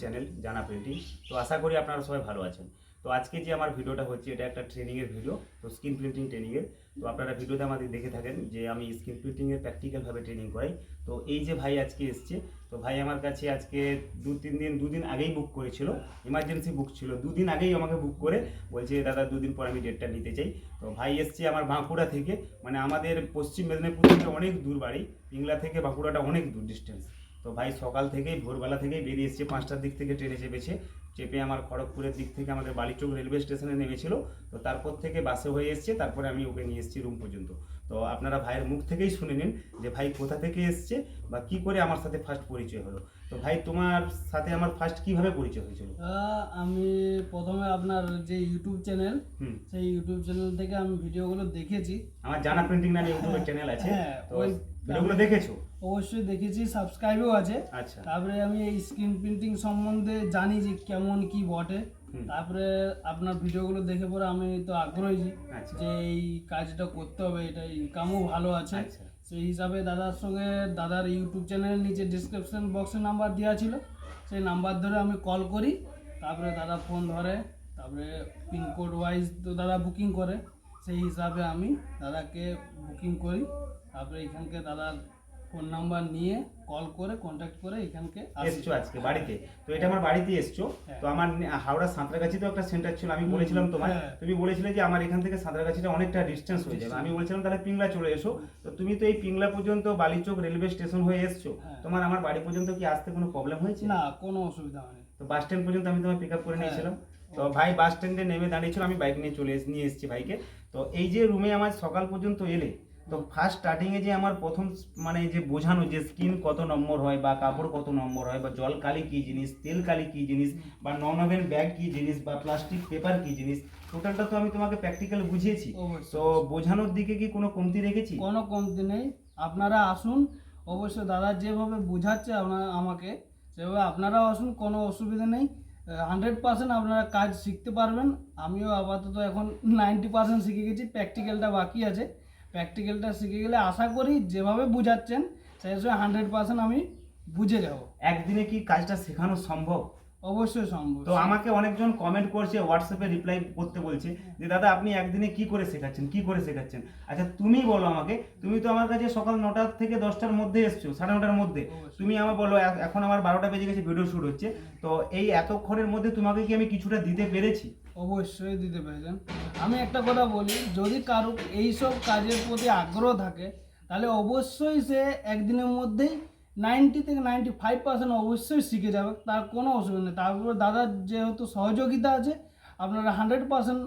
Channel জানা printing তো আশা করি আপনারা সবাই ভালো আছেন। তো আজকে যে আমার ভিডিওটা হচ্ছে, এটা একটা ট্রেনিংয়ের ভিডিও তো স্ক্রিন প্রিন্টিং ট্রেনিংয়ের তো আপনারা ভিডিওতে আমাদের দেখে থাকেন যে আমি স্ক্রিন প্রিন্টিংয়ের প্র্যাকটিক্যালভাবে ট্রেনিং করাই। তো এই যে ভাই আজকে এসছে, তো ভাই আমার কাছে আজকে দু তিন দিন দুদিন আগেই বুক করেছিল ইমার্জেন্সি বুক ছিল। দুদিন আগেই আমাকে বুক করে বলছে, দাদা দুদিন পর আমি ডেটটা নিতে চাই। তো ভাই এসছে আমার বাঁকুড়া থেকে মানে আমাদের পশ্চিম মেদিনীপুর থেকে অনেক দূর বাড়ি, পিংলা থেকে বাঁকুড়াটা অনেক দূর ডিস্টেন্স তো ভাই সকাল থেকেই ভোরবেলা থেকেই বেরিয়ে এসছে পাঁচটার দিক থেকে ট্রেনে চেপেছে। চেপে আমার খড়গপুরের দিক থেকে আমাদের বালিচক রেলওয়ে স্টেশনে নেমেছিল। তো তারপর থেকে বাসে হয়ে এসছে তারপরে আমি ওকে নিয়ে এসেছি রুম পর্যন্ত। তো আপনারা ভাইয়ের মুখ থেকেই শুনে নিন যে ভাই কোথা থেকে এসছে বা কি করে আমার সাথে ফার্স্ট পরিচয় হলো। তো ভাই তোমার সাথে আমার ফার্স্ট কীভাবে পরিচয় হয়েছিল? আমি প্রথমে আপনার যে ইউটিউব চ্যানেল সেই ইউটিউব চ্যানেল থেকে আমি ভিডিওগুলো দেখেছি। আমার জানা প্রিন্টিং নামে ইউটিউবের চ্যানেল আছে। হ্যাঁ, তো ভিডিওগুলো দেখেছ? অবশ্যই দেখেছি সাবস্ক্রাইবও আছে। আচ্ছা। তারপরে আমি এই স্ক্রিন প্রিন্টিং সম্বন্ধে জানি যে কেমন কি বটে। তারপরে আপনার ভিডিওগুলো দেখে পরে আমি তো আগ্রহী আচ্ছা। যে এই কাজটা করতে হবে এটা ইনকামও ভালো আছে। আচ্ছা। সেই হিসাবে দাদার সঙ্গে দাদার ইউটিউব চ্যানেলের নিচে ডিসক্রিপশন বক্সে নাম্বার দেওয়া ছিল। সেই নাম্বার ধরে আমি কল করি। তারপরে দাদা ফোন ধরে। তারপরে পিনকোড ওয়াইজ তো দাদা বুকিং করে। সেই হিসাবে আমি দাদাকে বুকিং করি। তারপরে এখানকে দাদার ফোন নাম্বার নিয়ে কল করে কন্ট্যাক্ট করে এখানকে এসছো আজকে বাড়িতে? তো এটা আমার বাড়িতে এসছো। হ্যাঁ। তো আমার হাওড়া সাঁতরাগাছি তো একটা সেন্টার ছিল আমি বলেছিলাম তোমার হ্যাঁ। তুমি বলেছিলে যে আমার এখান থেকে সাঁতরাগাছিটা অনেকটা ডিস্টেন্স হয়ে যাবে। আমি বলেছিলাম তাহলে পিংলা চলে এসো। তো তুমি তো এই পিংলা পর্যন্ত বালিচক রেলওয়ে স্টেশন হয়ে এসছো। হ্যাঁ। তোমার আমার বাড়ি পর্যন্ত কি আসতে কোনো প্রবলেম হয়েছে? না কোনো অসুবিধা হয়নি। তো বাস স্ট্যান্ড পর্যন্ত আমি তোমায় পিক আপ করে। নিয়েছিলাম। তো ভাই বাস স্ট্যান্ডে নেমে দাঁড়িয়েছিল আমি বাইক নিয়ে চলে এস- নিয়ে এসেছি ভাইকে তো এই যে রুমে আমার সকাল পর্যন্ত এলে তো ফার্স্ট স্টার্টিংয়ে যে আমার প্রথম মানে যে বোঝানো যে স্কিন কত নম্বর হয় বা কাপড় কত নম্বর হয় বা জল কালি কী জিনিস তেল কালি কী জিনিস বা নন ওভেন ব্যাগ কী জিনিস বা প্লাস্টিক পেপার কী জিনিস টোটালটা তো আমি তোমাকে প্র্যাকটিক্যাল বুঝিয়েছি। তো বোঝানোর দিকে কি কোনো কমতি রেখেছি? কোনো কমতি নেই। আপনারা আসুন অবশ্যই দাদা যেভাবে বোঝাচ্ছে আপনারা আমাকে সেভাবে আপনারাও আসুন কোনো অসুবিধা নেই। হান্ড্রেড পার্সেন্ট আপনারা কাজ শিখতে পারবেন। আমিও আপাতত এখন নাইনটি পার্সেন্ট শিখে গেছি প্র্যাকটিক্যালটা বাকি আছে। প্র্যাকটিক্যালটা শিখে গেলে আশা করি যেভাবে বোঝাচ্ছেন সেই হিসেবে হান্ড্রেড পার্সেন্ট আমি বুঝে যাব। একদিনে কি কাজটা শেখানো সম্ভব? অবশ্যই সম্ভব। তো আমাকে অনেকজন কমেন্ট করছে হোয়াটসঅ্যাপে রিপ্লাই করতে বলছে যে দাদা আপনি একদিনে কি করে শেখাচ্ছেন? কি করে শেখাচ্ছেন? আচ্ছা তুমি বলো আমাকে। তুমি তো আমার কাছে সকাল নটা থেকে দশটার মধ্যে এসছো সাড়ে নটার মধ্যে। তুমি আমার বলো এখন আমার বারোটা বেজে গেছে ভিডিও শুট হচ্ছে। তো এই এতক্ষণের মধ্যে তোমাকে কি আমি কিছুটা দিতে পেরেছি? অবশ্যই দিতে পেরেছেন। আমি একটা কথা বলি, যদি কারও এইসব কাজের প্রতি আগ্রহ থাকে, তাহলে অবশ্যই সে একদিনের মধ্যেই নাইনটি থেকে নাইনটি ফাইভ পার্সেন্ট অবশ্যই শিখে যাবে, তার কোনো অসুবিধা নেই। তারপর দাদার যেহেতু সহযোগিতা আছে, আপনারা হান্ড্রেড পার্সেন্ট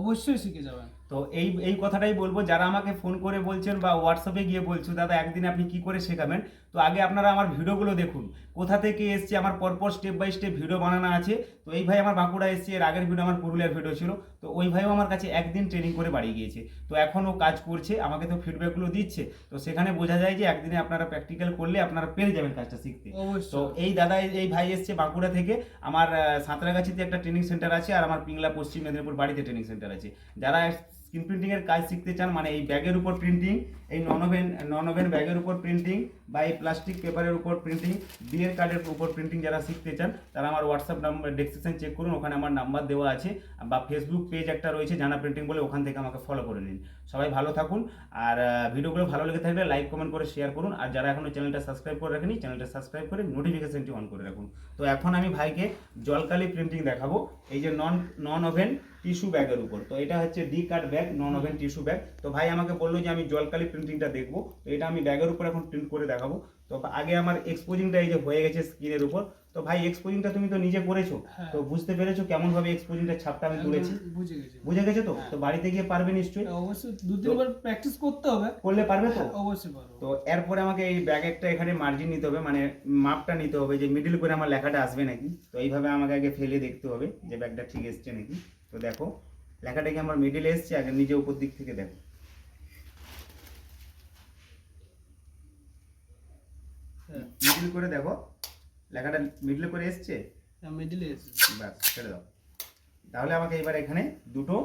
অবশ্যই শিখে যাবেন। তো এই এই কথাটাই বলব, যারা আমাকে ফোন করে বলছেন বা হোয়াটসঅ্যাপে গিয়ে বলছো, দাদা, একদিন আপনি কি করে শেখাবেন? তো আগে আপনারা আমার ভিডিওগুলো দেখুন। কোথা থেকে এসছে আমার পরপর স্টেপ বাই স্টেপ ভিডিও বানানো আছে। তো এই ভাই আমার বাঁকুড়া এসছে এর আগের ভিডিও আমার পুরুলিয়ার ভিডিও ছিল। তো ওই ভাইও আমার কাছে একদিন ট্রেনিং করে বাড়ি গিয়েছে। তো এখন ও কাজ করছে আমাকে তো ফিডব্যাকগুলো দিচ্ছে। তো সেখানে বোঝা যায় যে একদিনে আপনারা প্র্যাকটিক্যাল করলে আপনারা পেরে যাবেন কাজটা শিখতে। তো এই দাদা এই- এই ভাই এসছে বাঁকুড়া থেকে। আমার সাঁতরাগাছিতে একটা ট্রেনিং সেন্টার আছে আর আমার পিংলা পশ্চিম মেদিনীপুর বাড়িতে ট্রেনিং সেন্টার আছে। যারা স্ক্রিন প্রিন্টিংয়ের কাজ শিখতে চান মানে এই ব্যাগের উপর প্রিন্টিং এই নন ওভেন নন ওভেন ব্যাগের উপর প্রিন্টিং বা এই প্লাস্টিক পেপারের উপর প্রিন্টিং বিয়ের কার্ডের উপর প্রিন্টিং যারা শিখতে চান, তারা আমার হোয়াটসঅ্যাপ নাম্বার ডেসক্রিপশন চেক করুন, ওখানে আমার নাম্বার দেওয়া আছে, বা ফেসবুক পেজ একটা রয়েছে, জানা প্রিন্টিং বলে ওখান থেকে আমাকে ফলো করে নিন। সবাই ভালো থাকুন, আর ভিডিওগুলো ভালো লেগে থাকলে লাইক কমেন্ট করে শেয়ার করুন, আর যারা এখনও চ্যানেলটা সাবস্ক্রাইব করে রাখেনি চ্যানেলটা সাবস্ক্রাইব করে নোটিফিকেশনটি অন করে রাখুন। তো এখন আমি ভাইকে জলকালি প্রিন্টিং দেখাবো, এই যে নন নন ওভেন টিস্যু ব্যাগের উপর। তো এটা হচ্ছে D cut bag non woven tissue bag তো ভাই আমাকে বলল যে আমি জলকালি প্রিন্টিংটা দেখব, তো এটা আমি ব্যাগের উপর এখন প্রিন্ট করে দেখাবো। তো আগে আমার এক্সপোজিংটা এই যে হয়ে গেছে স্ক্রিনের উপর। তো ভাই এক্সপোজিংটা তুমি তো নিজে করেছ। হ্যাঁ। তো বুঝতে পেরেছ কেমন ভাবে এক্সপোজিংটা ছাপটা আমি তুলেছি? বুঝে গেছি। বুঝে গেছে তো? হ্যাঁ। তো বাড়িতে গিয়ে পারবে নিশ্চয়ই? অবশ্যই। দু তিনবার প্র্যাকটিস করতে হবে। করলে পারবে তো? অবশ্যই পারব। তো এরপরে আমাকে এই ব্যাগ একটা এখানে মার্জিন নিতে হবে মানে মাপটা নিতে হবে যে মিডিল করে আমার লেখাটা আসবে নাকি। তো এইভাবে আমাকে আগে ফেলে দেখতে হবে যে ব্যাগটা ঠিক এসছে নাকি। তো দেখো লেখাটা কি আমার মিডিলে এসছে? আগে নিজে উপর দিক থেকে দেখো হ্যাঁ মিডিল করে দেখো। লেখাটা মিডিল করে এসছে? মিডিলে এসে ব্যাস ছেড়ে দাও। তাহলে আমাকে এবার এখানে দুটো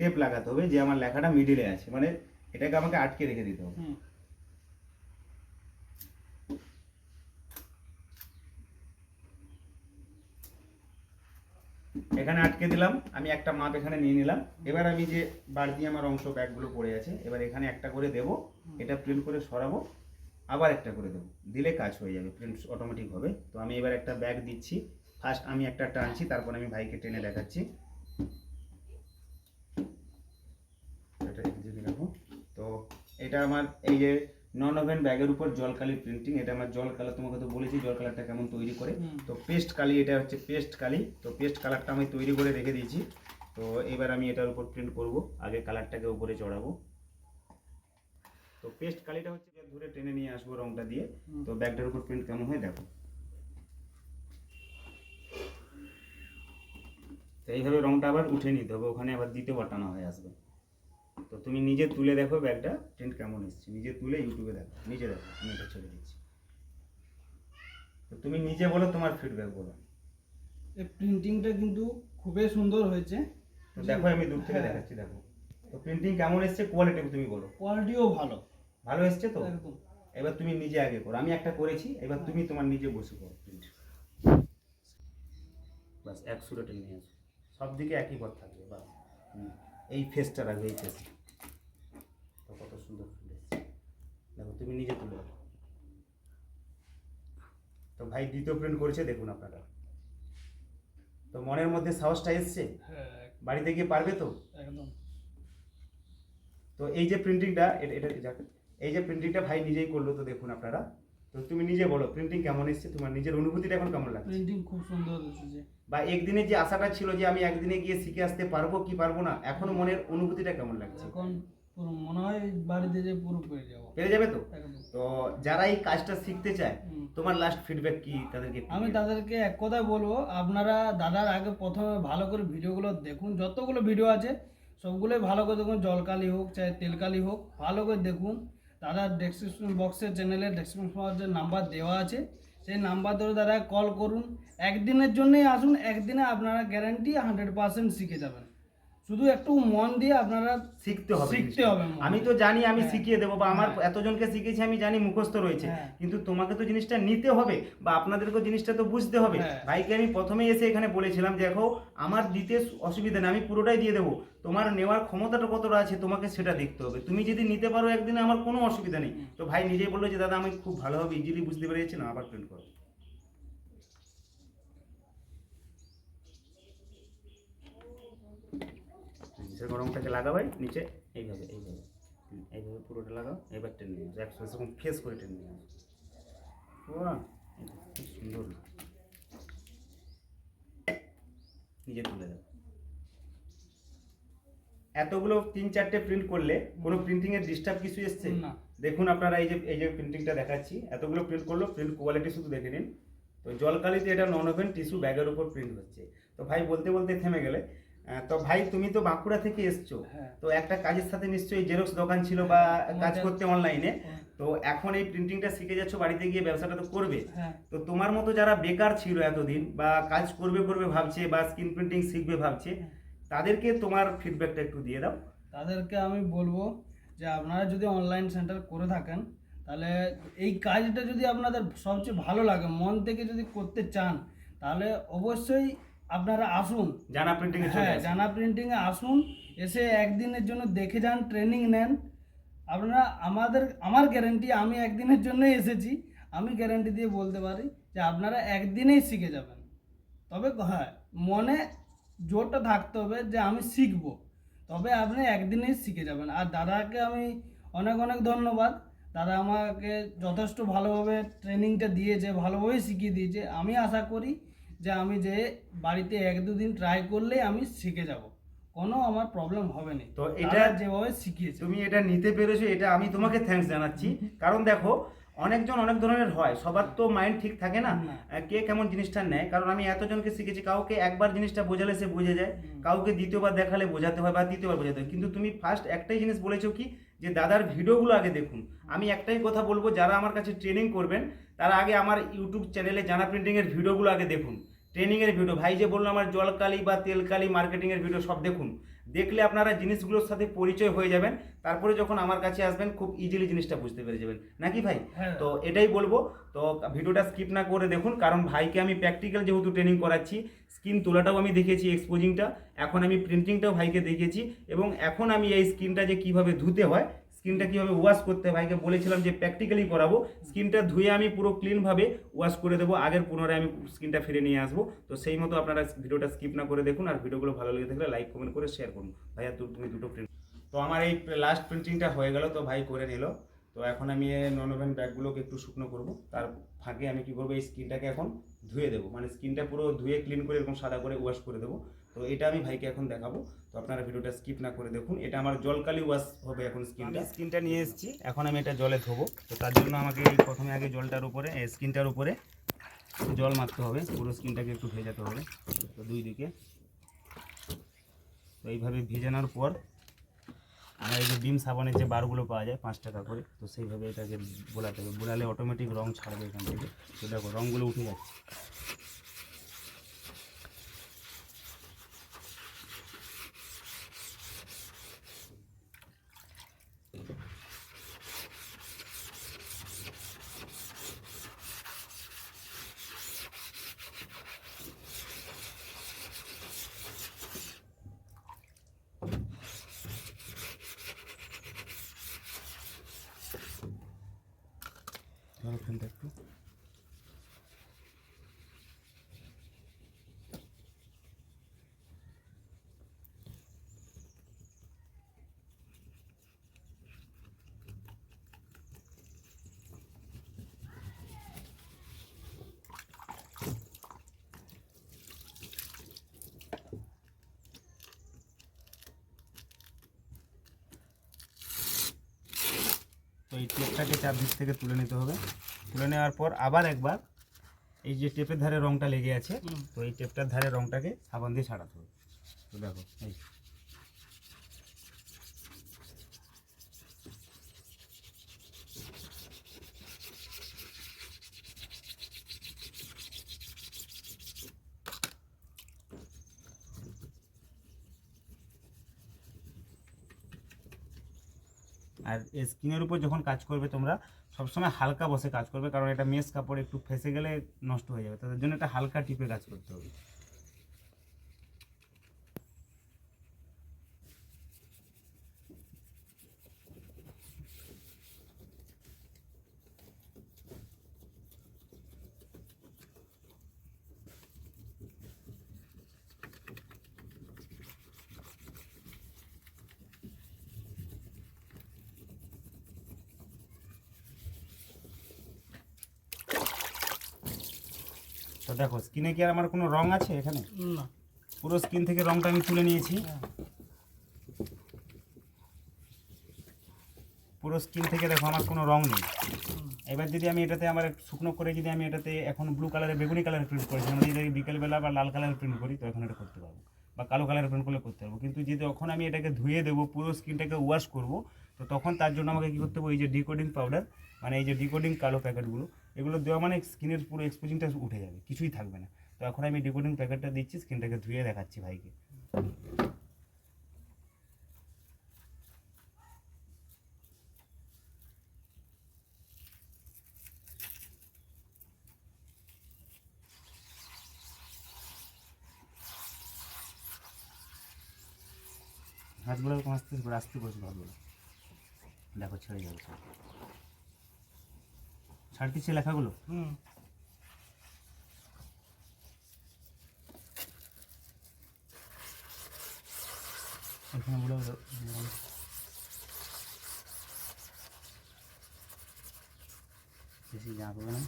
টেপ লাগাতে হবে যে আমার লেখাটা মিডিলে আছে। মানে এটাকে আমাকে আটকে রেখে দিতে হবে। এখানে আটকে দিলাম। আমি একটা মাপ এখানে নিয়ে নিলাম। এবার আমি যে বাড়তি আমার অংশ ব্যাগগুলো পড়ে আছে এবার এখানে একটা করে দেব। এটা প্রিন্ট করে সরাবো। আবার একটা করে দেবো। দিলে কাজ হয়ে যাবে প্রিন্ট অটোমেটিক হবে। তো আমি এবার একটা ব্যাগ দিচ্ছি। ফার্স্ট আমি একটা টানছি তারপর আমি ভাইকে টেনে দেখাচ্ছি। রাখো তো এটা আমার এই যে নন ওভেন ব্যাগের উপর জল কালি প্রিন্টিং এটা আমার জল কালার তোমাকে তো বলেছি জল কালারটা কেমন তৈরি করে। তো পেস্ট কালি এটা হচ্ছে পেস্ট কালি। তো পেস্ট কালারটা আমি তৈরি করে রেখে দিয়েছি। তো এবার আমি এটার উপর প্রিন্ট করব। আগে কালারটাকে উপরে চড়াবো। তো পেস্ট কালিটা হচ্ছে ধরে টেনে নিয়ে আসব রংটা দিয়ে। তো ব্যাগটার উপর প্রিন্ট কেমন হয় দেখো। তো এইভাবে রংটা আবার উঠে নিতে হবে ওখানে আবার দ্বিতীয় বাটানো হয়ে আসবে। তো তুমি নিজে তুলে দেখো ব্যাগটা প্রিন্ট কেমন এসছে। নিজে তুলে ইউটিউবে দেখো নিজে দেখো আমি এটা ছেড়ে দিচ্ছি। তো তুমি নিজে বলো তোমার ফিডব্যাক বলো। এই প্রিন্টিংটা কিন্তু খুবই সুন্দর হয়েছে। তো দেখো আমি দূর থেকে হ্যাঁ। দেখাচ্ছি দেখো। তো প্রিন্টিং কেমন এসছে কোয়ালিটি তুমি বলো। কোয়ালিটিও ভালো। ভালো এসছে তো? এবার তুমি নিজে আগে করো। আমি একটা করেছি এবার তুমি তোমার নিজে বসে করো প্রিন্ট বাস এক সুরে টেনে নিয়ে আসো। সব দিকে একই পথ থাকবে বাস। হুম। এই ফেসটা রাখবে এই ফেস তো কত সুন্দর ফুল এসছে। দেখো তুমি নিজে তুলে রাখো। তো ভাই দ্বিতীয় প্রিন্ট করেছে দেখুন আপনারা। তো মনের মধ্যে সাহসটা এসছে? হ্যাঁ বাড়িতে গিয়ে পারবে তো? একদম। তো এই যে প্রিন্টিংটা এটা এটা যাক, এই যে প্রিন্টিংটা ভাই নিজেই করল তো দেখুন আপনারা। তো তুমি নিজে বলো প্রিন্টিং কেমন এসেছে? তোমার নিজের অনুভূতিটা এখন কেমন লাগছে? প্রিন্টিং খুব সুন্দর এসেছে বা একদিনে যে আশাটা ছিল যে আমি একদিনে গিয়ে শিখে আসতে পারব কি পারব না এখন মনের অনুভূতিটা কেমন লাগছে? এখন পুরো মনে হয় বাড়িতে যে পুরো পেয়ে যাব। পেরে যাবে তো? তো যারা এই কাজটা শিখতে চায় তোমার লাস্ট ফিডব্যাক কি তাদেরকে আমি তাদেরকে এক কথায় বলব আপনারা দাদার আগে প্রথমে ভালো করে ভিডিওগুলো দেখুন যতগুলো ভিডিও আছে সবগুলোই ভালো করে দেখুন জলকালি হোক চাই তেলকালি হোক ভালো করে দেখুন। দাদার ডেসক্রিপশন বক্সের চ্যানেলে ডেসক্রিপশন বক্সের নাম্বার দেওয়া আছে। সেই নাম্বার ধরে দাদা কল করুন। একদিনের জন্যই আসুন, একদিনে আপনারা গ্যারান্টি হান্ড্রেড পার্সেন্ট শিখে যাবেন। শুধু একটু মন দিয়ে আপনারা শিখতে হবে শিখতে হবে আমি তো জানি আমি হ্যাঁ। শিখিয়ে দেবো বা আমার হ্যাঁ। এতজনকে শিখেছি আমি জানি মুখস্থ রয়েছে। হ্যাঁ। কিন্তু তোমাকে তো জিনিসটা নিতে হবে বা আপনাদেরকেও জিনিসটা তো বুঝতে হবে। ভাইকে আমি প্রথমেই এসে এখানে বলেছিলাম দেখো আমার দিতে অসুবিধা নেই আমি পুরোটাই দিয়ে দেবো। তোমার নেওয়ার ক্ষমতাটা কতটা আছে তোমাকে সেটা দেখতে হবে। তুমি যদি নিতে পারো একদিনে আমার কোনো অসুবিধা নেই। তো ভাই নিজেই বলল যে দাদা আমি খুব ভালোভাবে ইজিলি বুঝতে পেরেছি না আবার প্রিন্ট করো। নিচের গরমটাকে লাগাবাই নিচে এইভাবে এইভাবে। এইভাবে পুরোটা লাগাও এবার টেনে নিয়ে আসো একশো সেরকম ফেস করে টেনে নিয়ে আসো। খুব সুন্দর। নিজে তুলে দাও। এতগুলো তিন চারটে প্রিন্ট করলে কোনো প্রিন্টিং এর ডিস্টার্ব কিছু এসছে? না। দেখুন আপনারা এই যে এই যে প্রিন্টিংটা দেখাচ্ছি এতগুলো প্রিন্ট করল প্রিন্ট কোয়ালিটি শুধু দেখে নিন। তো জলকালিতে এটা নন ওভেন টিস্যু ব্যাগের উপর প্রিন্ট হচ্ছে। তো ভাই বলতে বলতে থেমে গেলে তো ভাই তুমি তো বাঁকুড়া থেকে এসছো। হ্যাঁ। তো একটা কাজের সাথে নিশ্চয়ই জেরক্স দোকান ছিল বা কাজ করতে অনলাইনে তো এখন এই প্রিন্টিংটা শিখে যাচ্ছ বাড়িতে গিয়ে ব্যবসাটা তো করবে। হ্যাঁ। তো তোমার মতো যারা বেকার ছিল এতদিন বা কাজ করবে করবে ভাবছে বা স্ক্রিন প্রিন্টিং শিখবে ভাবছে তাদেরকে তোমার ফিডব্যাকটা একটু দিয়ে দাও। তাদেরকে আমি বলব যে আপনারা যদি অনলাইন সেন্টার করে থাকেন তাহলে এই কাজটা যদি আপনাদের সবচেয়ে ভালো লাগে মন থেকে যদি করতে চান তাহলে অবশ্যই আপনারা আসুন। জানা প্রিন্টিং হ্যাঁ। জানা প্রিন্টিংয়ে আসুন এসে একদিনের জন্য দেখে যান ট্রেনিং নেন। আপনারা আমাদের আমার গ্যারেন্টি আমি একদিনের জন্যই এসেছি। আমি গ্যারেন্টি দিয়ে বলতে পারি যে আপনারা একদিনেই শিখে যাবেন। তবে হ্যাঁ মনে জোরটা থাকতে হবে যে আমি শিখব। তবে আপনি একদিনেই শিখে যাবেন। আর দাদাকে আমি অনেক অনেক ধন্যবাদ। দাদা আমাকে যথেষ্ট ভালোভাবে ট্রেনিংটা দিয়েছে ভালোভাবেই শিখিয়ে দিয়েছে। আমি আশা করি যে আমি যে বাড়িতে এক দুদিন ট্রাই করলেই আমি শিখে যাব। কোনো আমার প্রবলেম হবে না। তো এটা- যেভাবে শিখিয়েছে। তুমি এটা নিতে পেরেছ এটা আমি তোমাকে থ্যাঙ্কস জানাচ্ছি। কারণ দেখো অনেকজন অনেক ধরনের হয় সবার তো মাইন্ড ঠিক থাকে না। কে কেমন জিনিসটা নেয়? কারণ আমি এতজনকে শিখেছি কাউকে একবার জিনিসটা বোঝালে সে বুঝে যায়। কাউকে দ্বিতীয়বার দেখালে বোঝাতে হয় বা তৃতীয়বার বোঝাতে হয়। কিন্তু তুমি ফার্স্ট একটাই জিনিস বলেছ কি যে দাদার ভিডিওগুলো আগে দেখুন। আমি একটাই কথা বলব যারা আমার কাছে ট্রেনিং করবেন তারা আগে আমার ইউটিউব চ্যানেলে জানা প্রিন্টিংয়ের ভিডিওগুলো আগে দেখুন। ট্রেনিংয়ের ভিডিও ভাই যে বলল আমার জলকালি বা তেলকালি মার্কেটিংয়ের ভিডিও সব দেখুন। দেখলে আপনারা জিনিসগুলোর সাথে পরিচয় হয়ে যাবেন। তারপরে যখন আমার কাছে আসবেন খুব ইজিলি জিনিসটা বুঝতে পেরে যাবেন। নাকি ভাই? হ্যাঁ। তো এটাই বলব। তো ভিডিওটা স্কিপ না করে দেখুন কারণ ভাইকে আমি প্র্যাকটিক্যাল যেহেতু ট্রেনিং করাচ্ছি স্কিন তোলাটাও আমি দেখেছি এক্সপোজিংটা এখন আমি প্রিন্টিংটাও ভাইকে দেখেছি এবং এখন আমি এই স্কিনটা যে কীভাবে ধুতে হয় স্কিনটা কীভাবে ওয়াশ করতে ভাইকে বলেছিলাম যে প্র্যাকটিক্যালি করাবো স্কিনটা ধুয়ে আমি পুরো ক্লিনভাবে ওয়াশ করে দেবো। আগের পুনরায় আমি স্কিনটা ফিরে নিয়ে আসব। তো সেই মতো আপনারা ভিডিওটা স্কিপ না করে দেখুন। আর ভিডিওগুলো ভালো লেগে থাকলে লাইক কমেন্ট করে শেয়ার করুন। ভাইয়া তুমি দুটো প্রিন্ট তো আমার এই লাস্ট প্রিন্টিংটা হয়ে গেল। তো ভাই করে নিল। তো এখন আমি নন ওভেন ব্যাগগুলোকে একটু শুকনো করব। তার ফাঁকে আমি কি করব এই স্কিনটাকে এখন ধুয়ে দেবো। মানে স্কিনটা পুরো ধুয়ে ক্লিন করে এরকম সাদা করে ওয়াশ করে দেবো। তো এটা আমি ভাইকে এখন দেখাবো। তো আপনারা ভিডিওটা স্কিপ না করে দেখুন। এটা আমার জলকালি ওয়াশ হবে এখন স্কিনটা। স্কিনটা নিয়ে এসেছি। এখন আমি এটা জলে ধোবো। তো তার জন্য আমাকে এই প্রথমে আগে জলটার উপরে স্কিনটার উপরে জল মারতে হবে। পুরো স্কিনটাকে একটু ভেজাতে হবে। তো দুই দিকে। তো এইভাবে ভেজানোর পর আমরা এই যে ডিম সাবানের যে বারগুলো পাওয়া যায়, পাঁচ টাকা করে, তো সেইভাবে এটাকে বোলাতে হবে। বোলালে অটোমেটিক রঙ ছাড়বে এখান থেকে। দেখো রঙগুলো উঠে যাচ্ছে ধরো ফ্যানটা একটু তো এই টেপটাকে চারদিক থেকে তুলে নিতে হবে তুলে নেওয়ার পর আবার একবার এই যে টেপের ধারে রঙটা লেগে আছে। তো এই টেপটার ধারে রঙটাকে সাবান দিয়ে ছাড়াতে হবে তো দেখো এই আর স্কিনের উপর যখন কাজ করবে তোমরা সবসময় হালকা বসে কাজ করবে, কারণ এটা মেস কাপড় একটু ফেসে গেলে নষ্ট হয়ে যাবে। তাদের জন্য একটা হালকা টিপে কাজ করতে হবে। তো দেখো স্কিনে কি আর আমার কোনো রং আছে এখানে? না। পুরো স্কিন থেকে রংটা আমি তুলে নিয়েছি। পুরো স্কিন থেকে দেখো আমার কোনো রং নেই। এবার যদি আমি এটাতে আমার শুকনো করে যদি আমি এটাতে এখন ব্লু কালারের বেগুনি কালার প্রিন্ট করি আমি যদি বিকেলবেলা বা লাল কালার প্রিন্ট করি তো এখন এটা করতে পারব। বা কালো কালার প্রিন্ট করলে করতে পারব। কিন্তু যদি যখন আমি এটাকে ধুয়ে দেবো পুরো স্কিনটাকে ওয়াশ করব তো তখন তার জন্য আমাকে কী করতে হবে এই যে ডিকোডিং পাউডার মানে এই যে ডিকোডিং কালো প্যাকেটগুলো এগুলো দেওয়া মানে স্কিনের পুরো এক্সপোজিংটা উঠে যাবে, কিছুই থাকবে না। তো এখন আমি ডিকোডিং প্যাকেটটা দিচ্ছি, স্কিনটাকে ধুয়ে দেখাচ্ছি ভাইকে। এরকম আস্তে আস্তে করেছিল হাতগুলো দেখো, ছেড়ে যাবে। ছাড়তিছে লেখাগুলো? হুম। এখানে বলে বেশি যা হবে না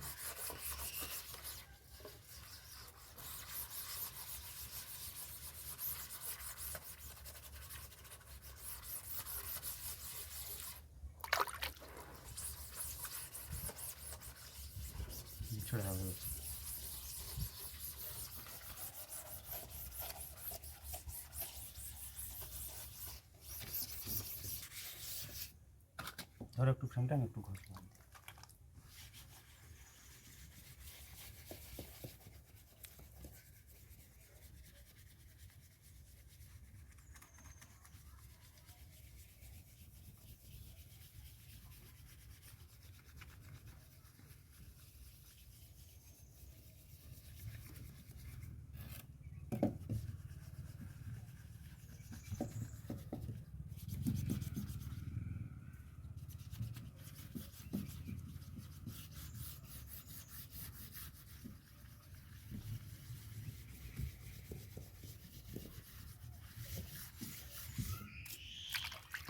ছড়া হবে ধরো একটু ফ্রেমটা আমি একটু ঘষলাম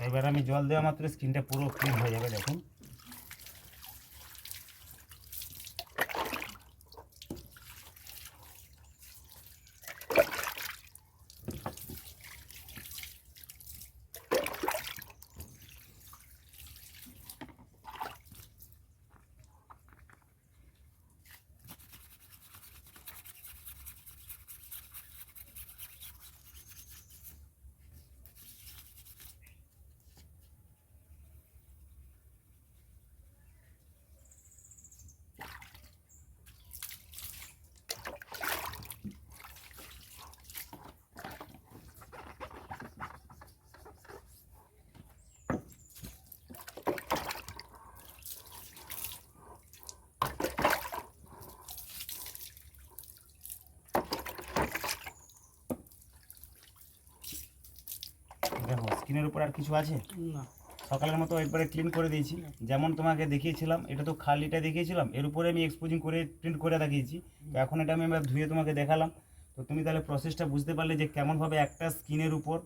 এবার আমি জল দেওয়া মাত্র স্কিনটা পুরো ক্লিন হয়ে যাবে দেখুন দেখো স্কিনের উপর আর কিছু আছে? না। সকালের মতো একবারে ক্লিন করে দিয়েছি। যেমন তোমাকে দেখিয়েছিলাম এটা তো খালিটা দেখিয়েছিলাম এর উপরে আমি এক্সপোজিং করে প্রিন্ট করে দেখিয়েছি। তো এখন এটা আমি এবার ধুয়ে তোমাকে দেখালাম। তো তুমি তাহলে প্রসেসটা বুঝতে পারলে যে কেমনভাবে একটা স্কিনের উপর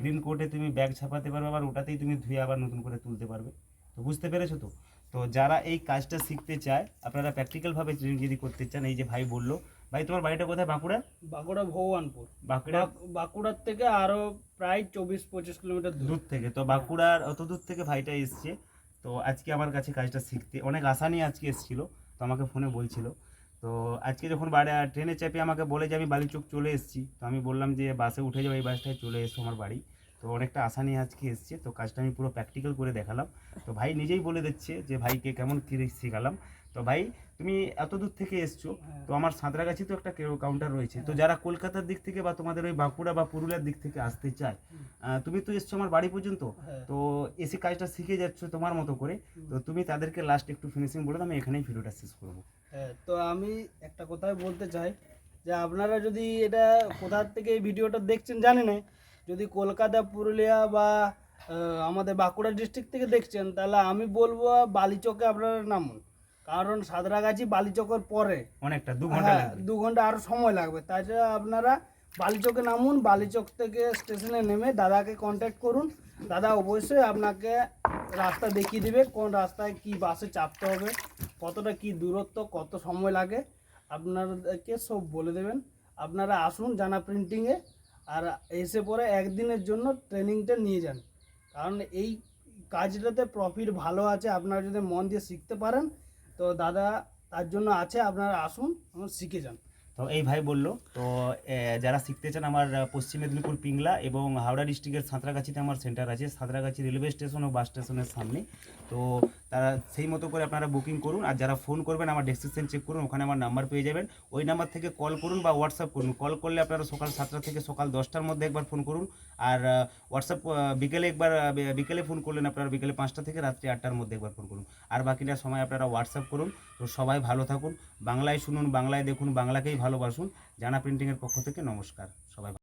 গ্রিন কোটে তুমি ব্যাগ ছাপাতে পারবে আবার ওটাতেই তুমি ধুয়ে আবার নতুন করে তুলতে পারবে। তো বুঝতে পেরেছ তো? তো যারা এই কাজটা শিখতে চায় আপনারা প্র্যাকটিক্যালভাবে যদি করতে চান এই যে ভাই বলল ভাই তোমার বাড়িটা কোথায়? বাঁকুড়া? বাঁকুড়া ভগবানপুর। বাঁকুড়া? বাঁকুড়ার থেকে আরও প্রায় চব্বিশ পঁচিশ কিলোমিটার দূর। থেকে। তো বাঁকুড়ার অত দূর থেকে ভাইটা এসছে। তো আজকে আমার কাছে কাজটা শিখতে অনেক আশা নিয়ে আজকে এসেছিল। তো আমাকে ফোনে বলছিল। তো আজকে যখন বাড়ি ট্রেনে চেপে আমাকে বলে যে আমি বালিচক চলে এসেছি তো আমি বললাম যে বাসে উঠে যাব এই বাসটায় চলে এসো আমার বাড়ি। তো অনেকটা আশা নিয়ে আজকে এসছে। তো কাজটা আমি পুরো প্র্যাকটিক্যাল করে দেখালাম। তো ভাই নিজেই বলে দিচ্ছে যে ভাইকে কেমন কী শেখালাম। তো ভাই তুমি এত দূর থেকে এসছো তো আমার সাঁতরাগাছি তো একটা কাউন্টার রয়েছে। তো যারা কলকাতার দিক থেকে বা তোমাদের ওই বাঁকুড়া বা পুরুলিয়ার দিক থেকে আসতে চায় তুমি তো এসছো আমার বাড়ি পর্যন্ত হ্যাঁ। তো এসে কাজটা শিখে যাচ্ছ তোমার মতো করে তো তুমি তাদেরকে লাস্ট একটু ফিনিশিং বলে আমি এখানেই ভিডিওটা শেষ করব। হ্যাঁ, তো আমি একটা কথাই বলতে চাই যে আপনারা যদি এটা কোথার থেকে এই ভিডিওটা দেখছেন জানি না যদি কলকাতা পুরুলিয়া বা আমাদের বাঁকুড়া ডিস্ট্রিক্ট থেকে দেখছেন তাহলে আমি বলব বালিচকে আপনারা নামুন। কারণ সাঁতরাগাছি বালিচকের পরে। অনেকটা দু ঘণ্টা হ্যাঁ, লাগবে। দু ঘণ্টা আরও সময় লাগবে। তাছাড়া আপনারা বালিচকে নামুন বালিচক থেকে স্টেশনে নেমে দাদাকে কন্ট্যাক্ট করুন। দাদা অবশ্যই আপনাকে রাস্তা দেখিয়ে দেবে কোন রাস্তায় কি বাসে চাপতে হবে কতটা কি দূরত্ব কত সময় লাগে। আপনাদেরকে সব বলে দেবেন। আপনারা আসুন জানা প্রিন্টিংয়ে আর এসে পরে একদিনের জন্য ট্রেনিংটা নিয়ে যান। কারণ এই কাজটাতে প্রফিট ভালো আছে আপনারা যদি মন দিয়ে শিখতে পারেন তো দাদা তার জন্য আছে আপনারা আসুন এবং শিখে যান। তো এই ভাই বলল, তো যারা শিখতে চান আমার পশ্চিম মেদিনীপুর পিংলা এবং হাওড়া ডিস্ট্রিক্টের সাঁতরাগাছিতে আমার সেন্টার আছে, সাঁতরাগাছি রেলওয়ে স্টেশন ও বাস স্টেশনের সামনে। তো তারা সেই মতো করে আপনারা বুকিং করুন আর যারা ফোন করবেন আমার ডেসক্রিপশন চেক করুন, ওখানে আমার নাম্বার পেয়ে যাবেন। ওই নাম্বার থেকে কল করুন বা হোয়াটসঅ্যাপ করুন। কল করলে আপনারা সকাল সাতটা থেকে সকাল দশটার মধ্যে একবার ফোন করুন। আর হোয়াটসঅ্যাপ বিকেলে একবার বিকেলে ফোন করলেন আপনারা বিকেলে পাঁচটা থেকে রাত্রি আটটার মধ্যে একবার ফোন করুন। আর বাকিটা সময় আপনারা হোয়াটসঅ্যাপ করুন। তো সবাই ভালো থাকুন। বাংলায় শুনুন, বাংলায় দেখুন, বাংলাকেই ভালোবাসুন। জানা প্রিন্টিংয়ের পক্ষ থেকে নমস্কার। সবাই